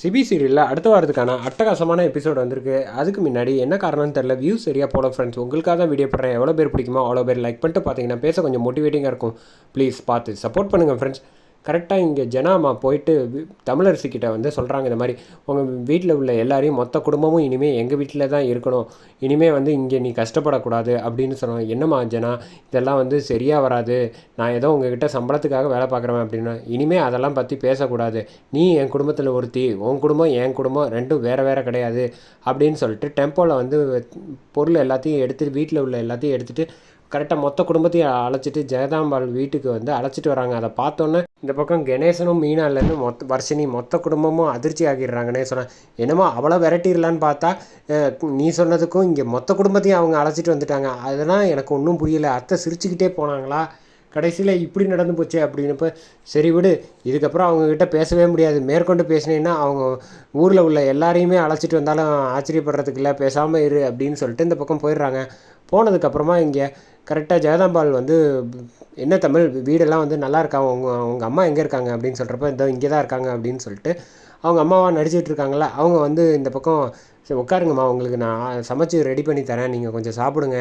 CP சீரியலில் அடுத்த வாரத்துக்கான அட்டகாசமான எபிசோட் வந்திருக்கு. அதுக்கு முன்னாடி என்ன காரணம்னு தெரில வியூஸ் சரியாக போல ஃப்ரெண்ட்ஸ் உங்களுக்காக தான் வீடியோ போடுறேன். எவ்வளோ பேர் பிடிக்குமோ அவ்வளோ பேர் லைக் பண்ணிட்டு பார்த்தீங்கன்னா பேச கொஞ்சம் மோட்டிவேட்டிங்காக இருக்கும். ப்ளீஸ் பார்த்து சப்போர்ட் பண்ணுங்கள் ஃப்ரெண்ட்ஸ் கரெக்டாக இங்கே ஜனாமா போயிட்டு தமிழரசிக்கிட்ட வந்து சொல்கிறாங்க இந்த மாதிரி உங்கள் வீட்டில் உள்ள எல்லாரையும் மொத்த குடும்பமும் இனிமேல் எங்கள் வீட்டில் தான் இருக்கணும். இனிமேல் வந்து இங்கே நீ கஷ்டப்படக்கூடாது அப்படின்னு சொன்னாங்க என்னம்மா ஜனா இதெல்லாம் வந்து சரியாக வராது. நான் ஏதோ உங்ககிட்ட சம்பளத்துக்காக வேலை பார்க்குறேன் அப்படின்னா இனிமேல் அதெல்லாம் பற்றி பேசக்கூடாது. நீ என் குடும்பத்தில் ஒருத்தி உன் குடும்பம் என் குடும்பம் ரெண்டும் வேறு வேறு கிடையாது அப்படின்னு சொல்லிட்டு டெம்போவில் வந்து பொருள் எல்லாத்தையும் எடுத்துகிட்டு வீட்டில் உள்ள எல்லாத்தையும் எடுத்துகிட்டு கரெக்டாக மொத்த குடும்பத்தையும் அழைச்சிட்டு ஜெகதாம்பாள் வீட்டுக்கு வந்து அழைச்சிட்டு வராங்க. அதை பார்த்தோன்னே இந்த பக்கம் கணேசனும் மீனாலேருந்து மொத்த வர்ஷினி மொத்த குடும்பமும் அதிர்ச்சி ஆகிடுறாங்கன்னே சொன்னேன் என்னமோ அவ்வளோ விரட்டிடலான்னு பார்த்தா நீ சொன்னதுக்கும் இங்கே மொத்த குடும்பத்தையும் அவங்க அழைச்சிட்டு வந்துட்டாங்க. அதெல்லாம் எனக்கு ஒன்றும் புரியல. அத்தை சிரிச்சுக்கிட்டே போனாங்களா? கடைசியில் இப்படி நடந்து போச்சு அப்படின்னப்ப சரி விடு. இதுக்கப்புறம் அவங்கக்கிட்ட பேசவே முடியாது. மேற்கொண்டு பேசினேன்னா அவங்க ஊரில் உள்ள எல்லாரையுமே அழைச்சிட்டு வந்தாலும் ஆச்சரியப்படுறதுக்கு இல்லை. பேசாமல் இரு அப்படின்னு சொல்லிட்டு இந்த பக்கம் போயிடுறாங்க. போனதுக்கப்புறமா இங்கே கரெக்டாக ஜெகதாம்பாள் வந்து என்ன தமிழ் வீடெல்லாம் வந்து நல்லா இருக்கா? அவங்க அவங்க அம்மா எங்கே இருக்காங்க? அப்படின்னு சொல்கிறப்ப இந்த இங்கே தான் இருக்காங்க அப்படின்னு சொல்லிட்டு அவங்க அம்மாவா நடிச்சிட்டு இருக்காங்களா? அவங்க வந்து இந்த பக்கம் சரி உட்காருங்கம்மா உங்களுக்கு நான் சமைச்சு ரெடி பண்ணி தரேன். நீங்கள் கொஞ்சம் சாப்பிடுங்க.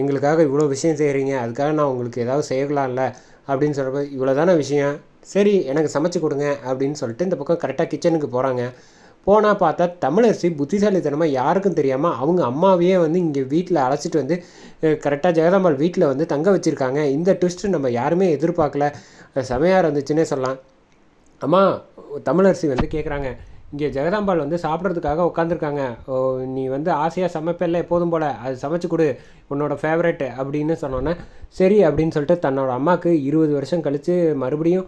எங்களுக்காக இவ்வளோ விஷயம் செய்கிறீங்க அதுக்காக நான் உங்களுக்கு ஏதாவது செய்யலாம்ல? அப்படின்னு சொல்கிறப்ப இவ்வளோ தானே விஷயம். சரி எனக்கு சமைச்சு கொடுங்க அப்படின்னு சொல்லிட்டு இந்த பக்கம் கரெக்டாக கிச்சனுக்கு போகிறாங்க போனால் பார்த்தா தமிழரசி புத்திசாலித்தனமாக யாருக்கும் தெரியாமல் அவங்க அம்மாவையே வந்து இங்கே வீட்டில் அழைச்சிட்டு வந்து கரெக்டாக ஜெகதாம்பாள் வீட்டில் வந்து தங்க வச்சுருக்காங்க. இந்த ட்விஸ்ட்டு நம்ம யாருமே எதிர்பார்க்கல. செமையாக இருந்துச்சுன்னே சொல்லலாம். அம்மா தமிழரசி வந்து கேட்குறாங்க இங்கே ஜெகதாம்பாள் வந்து சாப்பிட்றதுக்காக உட்காந்துருக்காங்க ஓ நீ வந்து ஆசையாக சமைப்பல்ல எப்போதும் போல். அது சமைச்சு கொடு உன்னோட ஃபேவரெட்டு அப்படின்னு சொன்னோன்னே சரி அப்படின்னு சொல்லிட்டு தன்னோட அம்மாவுக்கு இருபது வருஷம் கழித்து மறுபடியும்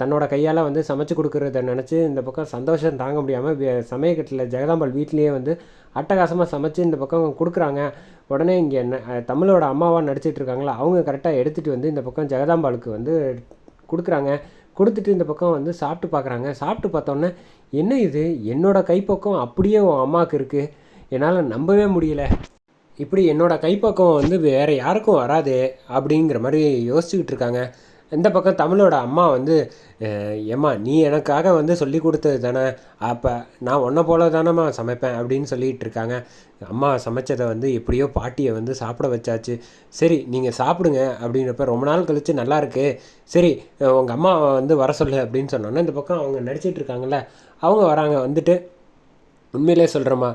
தன்னோட கையால் வந்து சமைச்சு கொடுக்குறத நினச்சி இந்த பக்கம் சந்தோஷம் தாங்க முடியாமல் சமயக்கட்டில் ஜெகதாம்பாள் வீட்லேயே வந்து அட்டகாசமாக சமைச்சு இந்த பக்கம் கொடுக்குறாங்க. உடனே இங்கே தமிழோட அம்மாவாக நடிச்சிட்ருக்காங்களா அவங்க கரெக்டாக எடுத்துகிட்டு வந்து இந்த பக்கம் ஜெகதாம்பாளுக்கு வந்து கொடுக்குறாங்க. கொடுத்துட்டு இந்த பக்கம் வந்து சாப்பிட்டு பார்க்குறாங்க. சாப்பிட்டு பார்த்தோன்னே என்ன இது? என்னோட கைப்பக்கம் அப்படியே உன் அம்மாவுக்கு இருக்குது என்னால் நம்பவே முடியல. இப்படி என்னோட கைப்பக்கம் வந்து வேறு யாருக்கும் வராது அப்படிங்கிற மாதிரி யோசிச்சுக்கிட்டு இருக்காங்க. இந்த பக்கம் தமிழோட அம்மா வந்து ஏம்மா நீ எனக்காக வந்து சொல்லி கொடுத்தது தானே? அப்போ நான் உன்னை போல தானேம்மா சமைப்பேன் அப்படின்னு சொல்லிகிட்டு இருக்காங்க. அம்மா சமைச்சதை வந்து எப்படியோ பாட்டியை வந்து சாப்பிட வச்சாச்சு. சரி நீங்கள் சாப்பிடுங்க அப்படின்றப்ப ரொம்ப நாள் கழித்து நல்லா இருக்கு. சரி உங்கள் அம்மா வந்து வர சொல்லு அப்படின்னு சொன்னோன்னே இந்த பக்கம் அவங்க நடிச்சிட்டு இருக்காங்கல்ல அவங்க வராங்க. வந்துட்டு உண்மையிலே சொல்கிறேம்மா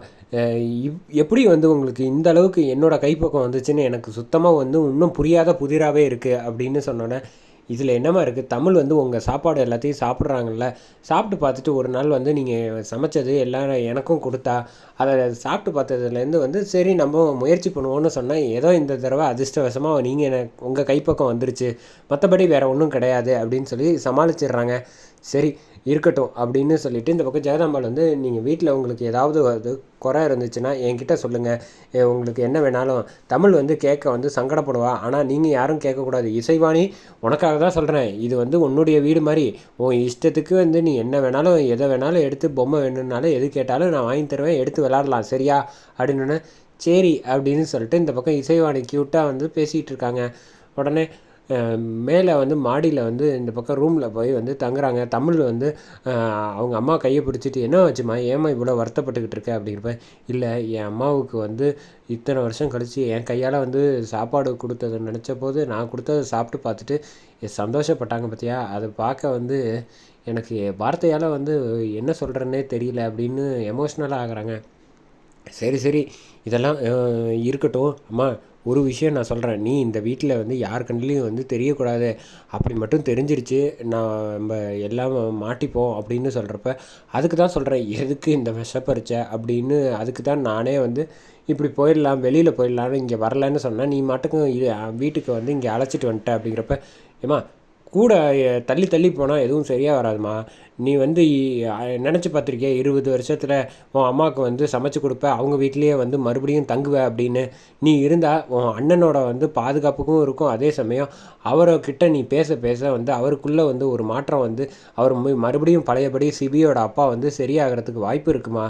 எப்படி வந்து உங்களுக்கு இந்த அளவுக்கு என்னோடய கைப்பக்கம் வந்துச்சுன்னு எனக்கு சுத்தமாக வந்து இன்னும் புரியாத புதிராகவே இருக்குது அப்படின்னு சொன்னோன்னே இதில் என்னம்மா இருக்குது? தமிழ் வந்து உங்கள் சாப்பாடு எல்லாத்தையும் சாப்பிட்றாங்கல்ல. சாப்பிட்டு பார்த்துட்டு ஒரு நாள் வந்து நீங்கள் சமைச்சது எல்லாரும் எனக்கும் கொடுத்தா அதை சாப்பிட்டு பார்த்ததுலேருந்து வந்து சரி நம்ம முயற்சி பண்ணுவோம்னு சொன்னால் ஏதோ இந்த தடவை அதிர்ஷ்டவசமாக நீங்கள் எனக்கு உங்கள் கைப்பக்கம் வந்துருச்சு. மற்றபடி வேறு ஒன்றும் கிடையாது அப்படின்னு சொல்லி சமாளிச்சிடுறாங்க. சரி இருக்கட்டும் அப்படின்னு சொல்லிட்டு இந்த பக்கம் ஜெகதாம்பாள் வந்து நீங்கள் வீட்டில் உங்களுக்கு ஏதாவது அது குறை இருந்துச்சுன்னா என்கிட்ட சொல்லுங்கள் உங்களுக்கு என்ன வேணாலும். தமிழ் வந்து கேட்க வந்து சங்கடப்படுவா. ஆனால் நீங்கள் யாரும் கேட்கக்கூடாது. இசைவாணி உனக்காக தான் சொல்கிறேன் இது வந்து உன்னுடைய வீடு மாதிரி உன் இஷ்டத்துக்கு வந்து நீ என்ன வேணாலும் எதை வேணாலும் எடுத்து பொம்மை வேணும்னாலும் எது கேட்டாலும் நான் வாங்கி தருவேன். எடுத்து விளாட்லாம். சரியா? அப்படின்னு சரி அப்படின்னு சொல்லிட்டு இந்த பக்கம் இசைவாணி க்யூட்டாக வந்து பேசிகிட்டு இருக்காங்க. உடனே மேலே வந்து மாடியில் வந்து இந்த பக்கம் ரூமில் போய் வந்து தங்குறாங்க. தமிழ் வந்து அவங்க அம்மா கையை பிடிச்சிட்டு என்ன வச்சுமா ஏமா இவ்வளோ வருத்தப்பட்டுக்கிட்டு இருக்க? அப்படிங்கிறப்ப இல்லை என் அம்மாவுக்கு வந்து இத்தனை வருஷம் கழித்து என் கையால் வந்து சாப்பாடு கொடுத்ததை நினச்ச போது நான் கொடுத்ததை சாப்பிட்டு பார்த்துட்டு சந்தோஷப்பட்டாங்க பார்த்தியா அதை பார்க்க வந்து எனக்கு வார்த்தையால் வந்து என்ன சொல்கிறேன்னே தெரியல அப்படின்னு எமோஷ்னலாக ஆகிறாங்க. சரி சரி. இதெல்லாம் இருக்கட்டும். அம்மா ஒரு விஷயம் நான் சொல்கிறேன் நீ இந்த வீட்டில் வந்து யார் கண்ணிலையும் வந்து தெரியக்கூடாது. அப்படி மட்டும் தெரிஞ்சிருச்சு. நான் நம்ம எல்லாம் மாட்டிப்போம் அப்படின்னு சொல்கிறப்ப அதுக்கு தான் சொல்கிறேன் எதுக்கு இந்த விஷப்பரிச்ச அப்படின்னு அதுக்கு தான் நானே வந்து இப்படி போயிடலாம் வெளியில் போயிடலான்னு இங்கே வரலன்னு சொன்னேன் நீ மட்டுக்கும் வீட்டுக்கு வந்து இங்கே அழைச்சிட்டு வந்துட்ட அப்படிங்கிறப்ப ஏம்மா கூட தள்ளி தள்ளி போனால் எதுவும் சரியாக வராதுமா? நீ வந்து நினச்சி பார்த்துருக்கிய இருபது வருஷத்தில் உன் அம்மாவுக்கு வந்து சமைச்சு கொடுப்ப அவங்க வீட்லேயே வந்து மறுபடியும் தங்குவ அப்படின்னு? நீ இருந்தால் உன் அண்ணனோட வந்து பாதுகாப்புக்கும் இருக்கும். அதே சமயம் அவர்கிட்ட நீ பேச பேச வந்து அவருக்குள்ளே வந்து ஒரு மாற்றம் வந்து அவர் மறுபடியும் பழையபடி சிபியோட அப்பா வந்து சரியாகிறதுக்கு வாய்ப்பு இருக்குமா?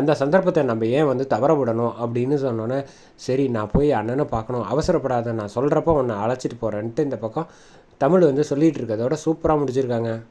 அந்த சந்தர்ப்பத்தை நம்ம ஏன் வந்து தவற விடணும் அப்படின்னு சொன்னோன்னே சரி நான் போய் அண்ணனை பார்க்கணும். அவசரப்படாத நான் சொல்கிறப்ப உன்னை அழைச்சிட்டு போகிறேன்ட்டு இந்த பக்கம் தமிழ் வந்து சொல்லிகிட்டு இருக்கதோட சூப்பராக முடிச்சிருக்காங்க.